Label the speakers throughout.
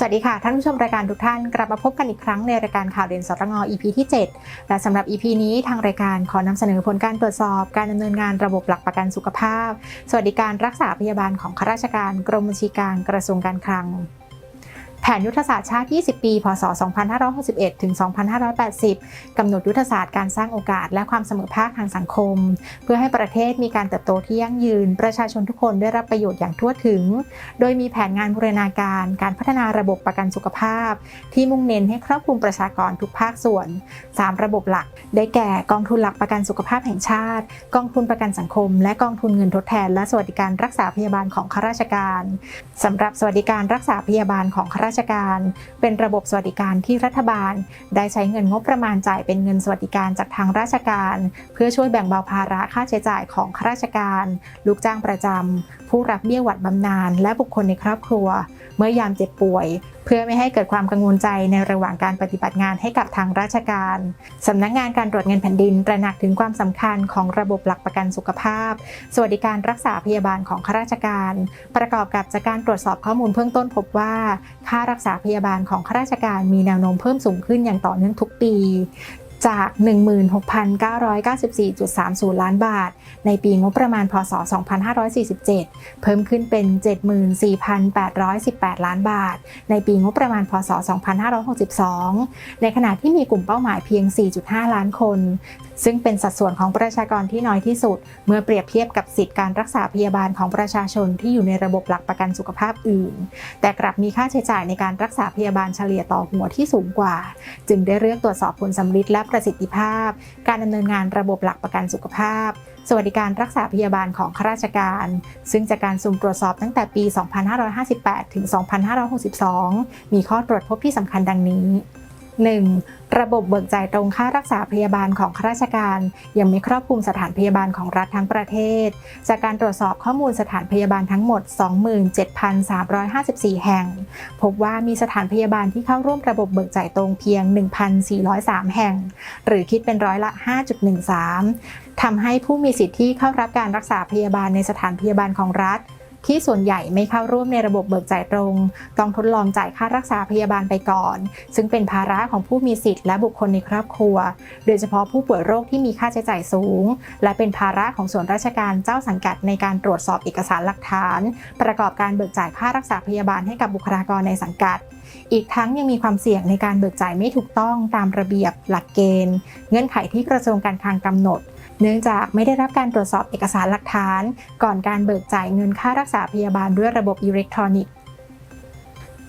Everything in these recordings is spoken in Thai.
Speaker 1: สวัสดีค่ะ ท่านผู้ชมรายการทุกท่านกลับมาพบกันอีกครั้งในรายการข่าวเด่นสตง EP ที่ 7 และสำหรับ EP นี้ทางรายการขอนำเสนอผลการตรวจสอบการดำเนินงานระบบหลักประกันสุขภาพ สวัสดิการรักษาพยาบาลของข้าราชการกรมบัญชีการกระทรวงการคลัง นยุทธศาสตร์ชาติ 20 ปี พศ 2561 ถึง 2580 กำหนดยุทธศาสตร์การสร้างโอกาสและความเสมอภาคทางสังคม เพื่อให้ประเทศมีการเติบโตที่ยั่งยืน ประชาชนทุกคนได้รับประโยชน์อย่างทั่วถึง โดยมีแผนงานบูรณาการ การพัฒนาระบบประกันสุขภาพ ที่มุ่งเน้นให้ครอบคลุมประชากรทุกภาคส่วน 3 ระบบหลัก ได้แก่กองทุนหลักประกันสุขภาพแห่งชาติ กองทุนประกันสังคม และกองทุนเงินทดแทน และสวัสดิการรักษาพยาบาลของข้าราชการสำหรับสวัสดิการรักษาพยาบาลของข้าราชการ เป็นระบบสวัสดิการที่รัฐบาล ได้ใช้เงินงบประมาณจ่ายเป็นเงินสวัสดิการจากทางราชการ เพื่อช่วยแบ่งเบาภาระค่าใช้จ่ายของข้าราชการ ลูกจ้างประจำผู้รับเบี้ยหวัดบำนาญและบุคคลในครอบครัว เมื่อยามเจ็บป่วย เพื่อไม่ให้เกิดความกังวลใจในระหว่างการปฏิบัติงานให้กับทางราชการสำนักงานการตรวจเงินแผ่นดินตระหนักถึงความสำคัญของระบบหลักประกันสุขภาพ สวัสดิการรักษาพยาบาลของข้าราชการ ประกอบกับจากการตรวจสอบข้อมูลเบื้องต้นพบว่าค่ารักษาพยาบาลของข้าราชการมีแนวโน้มเพิ่มสูงขึ้นอย่างต่อเนื่องทุกปี จาก 16,994.30 ล้านบาท ในปีงบประมาณพศ 2547 เพิ่มขึ้นเป็น 74,818 ล้านบาท ในปีงบประมาณพศ 2562 ในขณะที่มีกลุ่มเป้าหมายเพียง 4.5 ล้านคน ซึ่งเป็นสัดส่วนของประชากรที่น้อยที่สุด เมื่อเปรียบเทียบกับสิทธิการรักษาพยาบาลของประชาชนที่อยู่ในระบบหลักประกันสุขภาพอื่น แต่กลับมีค่าใช้จ่ายในการรักษาพยาบาลเฉลี่ยต่อหัวที่สูงกว่า จึงได้เลือกตรวจสอบผลสำลิดและประสิทธิภาพ การดำเนินงานระบบหลักประกันสุขภาพ สวัสดิการรักษาพยาบาลของข้าราชการ ซึ่งจากการสุ่มตรวจสอบตั้งแต่ปี 2558 ถึง 2562 มีข้อตรวจพบที่สำคัญดังนี้ 1. ระบบเบิกจ่ายตรงค่ารักษาพยาบาลของข้าราชการ ยังไม่ครอบคลุมสถานพยาบาลของรัฐทั้งประเทศ จากการตรวจสอบข้อมูลสถานพยาบาลทั้งหมด 27,354 แห่ง พบว่ามีสถานพยาบาลที่เข้าร่วมระบบเบิกจ่ายตรงเพียง 1,403 แห่ง หรือคิดเป็นร้อยละ 5.13ทำให้ผู้มีสิทธิ์ที่เข้ารับการรักษาพยาบาลในสถานพยาบาลของรัฐ ที่ส่วนใหญ่ไม่เข้าร่วมในระบบเบิกจ่ายตรง ต้องทดลองจ่ายค่ารักษาพยาบาลไปก่อน ซึ่งเป็นภาระของผู้มีสิทธิ์และบุคคลในครอบครัว โดยเฉพาะผู้ป่วยโรคที่มีค่าใช้จ่ายสูง และเป็นภาระของส่วนราชการเจ้าสังกัดในการตรวจสอบเอกสารหลักฐาน ประกอบการเบิกจ่ายค่ารักษาพยาบาลให้กับบุคลากรในสังกัด อีกทั้งยังมีความเสี่ยงในการเบิกจ่ายไม่ถูกต้องตามระเบียบหลักเกณฑ์ เงื่อนไขที่กระทรวงการคลังกำหนด เนื่องจากไม่ได้รับการตรวจสอบเอกสารหลักฐาน ก่อนการเบิกจ่ายเงินค่ารักษาพยาบาลด้วยระบบอิเล็กทรอนิกส์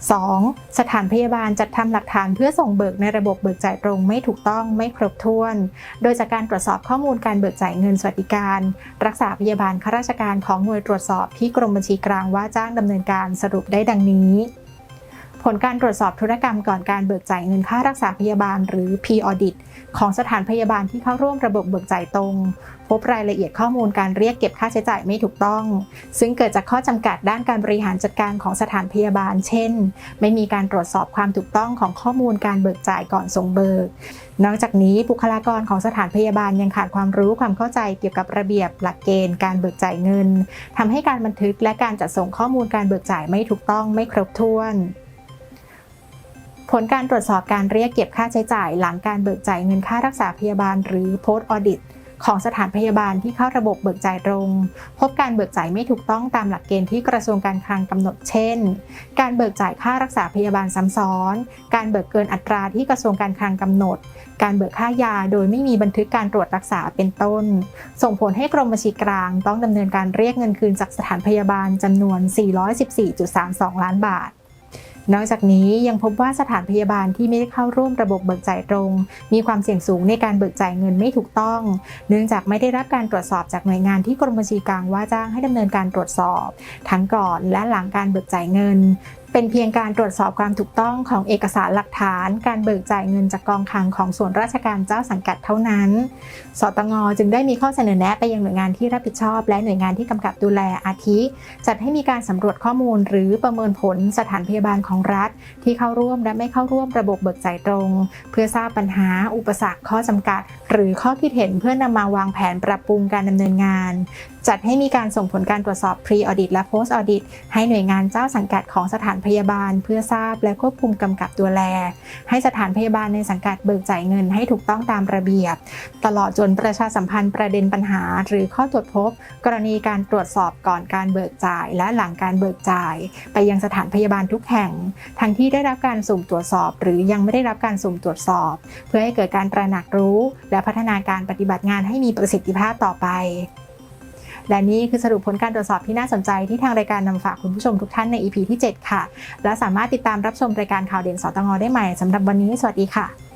Speaker 1: 2. สถานพยาบาลจัดทำหลักฐานเพื่อส่งเบิกในระบบเบิกจ่ายตรงไม่ถูกต้องไม่ครบถ้วน โดยจากการตรวจสอบข้อมูลการเบิกจ่ายเงินสวัสดิการ รักษาพยาบาลข้าราชการของหน่วยตรวจสอบที่กรมบัญชีกลางว่าจ้างดำเนินการสรุปได้ดังนี้ ผลการตรวจสอบธุรกรรมก่อนการเบิกจ่ายเงินค่ารักษาพยาบาลหรือ P-Audit ของสถานพยาบาลที่เข้าร่วมระบบเบิกจ่ายตรง พบรายละเอียดข้อมูลการเรียกเก็บค่าใช้จ่ายไม่ถูกต้อง ซึ่งเกิดจากข้อจำกัดด้านการบริหารจัดการของสถานพยาบาล เช่น ไม่มีการตรวจสอบความถูกต้องของข้อมูลการเบิกจ่ายก่อนส่งเบิก นอกจากนี้บุคลากรของสถานพยาบาลยังขาดความรู้ความเข้าใจเกี่ยวกับระเบียบหลักเกณฑ์การเบิกจ่ายเงินทำให้การบันทึกและการจัดส่งข้อมูลการเบิกจ่ายไม่ถูกต้องไม่ครบถ้วน ผลการตรวจสอบการเรียกเก็บค่าใช้จ่าย หลังการเบิกจ่ายเงินค่ารักษาพยาบาล หรือ post audit ของสถานพยาบาลที่เข้าระบบเบิกจ่ายตรง พบการเบิกจ่ายไม่ถูกต้องตามหลักเกณฑ์ที่กระทรวงการคลังกำหนดเช่น การเบิกจ่ายค่ารักษาพยาบาลซ้ำซ้อน การเบิกเกินอัตราที่กระทรวงการคลังกำหนด การเบิกค่ายาโดยไม่มีบันทึกการตรวจรักษาเป็นต้น ส่งผลให้กรมบัญชีกลางต้องดำเนินการเรียกเงินคืนจากสถานพยาบาลจำนวน 414.32 ล้านบาท นอกจากนี้ยังพบว่าสถานพยาบาลที่ไม่ได้เข้าร่วมระบบเบิกจ่ายตรง มีความเสี่ยงสูงในการเบิกจ่ายเงินไม่ถูกต้อง เนื่องจากไม่ได้รับการตรวจสอบจากหน่วยงานที่กรมบัญชีกลางว่าจ้างให้ดำเนินการตรวจสอบ ทั้งก่อนและหลังการเบิกจ่ายเงิน เป็นเพียงการตรวจสอบความถูกต้องของเอกสารหลักฐาน การเบิกจ่ายเงินจากกองคลังของส่วนราชการเจ้าสังกัดเท่านั้น สตงจึงได้มีข้อเสนอแนะไปยังหน่วยงานที่รับผิดชอบ และหน่วยงานที่กำกับดูแลอาทิ จัดให้มีการสำรวจข้อมูล หรือประเมินผลสถานพยาบาลของรัฐ ที่เข้าร่วมและไม่เข้าร่วมระบบเบิกจ่ายตรง เพื่อทราบปัญหา อุปสรรคข้อจำกัด หรือข้อคิดเห็นเพื่อนำมาวางแผนปรับปรุงการดำเนินงาน จัดให้มีการส่งผลการตรวจสอบ pre audit และ post audit ให้หน่วยงานเจ้าสังกัดของสถานพยาบาล เพื่อทราบและควบคุมกำกับดูแล ให้สถานพยาบาลในสังกัดเบิกจ่ายเงินให้ถูกต้องตามระเบียบ ตลอดจนประชาสัมพันธ์ประเด็นปัญหา หรือข้อตรวจพบ กรณีการตรวจสอบก่อนการเบิกจ่าย และหลังการเบิกจ่าย ไปยังสถานพยาบาลทุกแห่ง ทั้งที่ได้รับการสุ่มตรวจสอบ หรือยังไม่ได้รับการสุ่มตรวจสอบ เพื่อให้เกิดการตระหนักรู้ และพัฒนาการปฏิบัติงานให้มีประสิทธิภาพต่อไป และนี่คือสรุปผลการตรวจสอบที่น่าสนใจที่ทางรายการนำฝากคุณผู้ชมทุกท่านใน EP ที่ 7 ค่ะ และสามารถติดตามรับชมรายการข่าวเด่นสตงได้ใหม่สำหรับวันนี้ สวัสดีค่ะ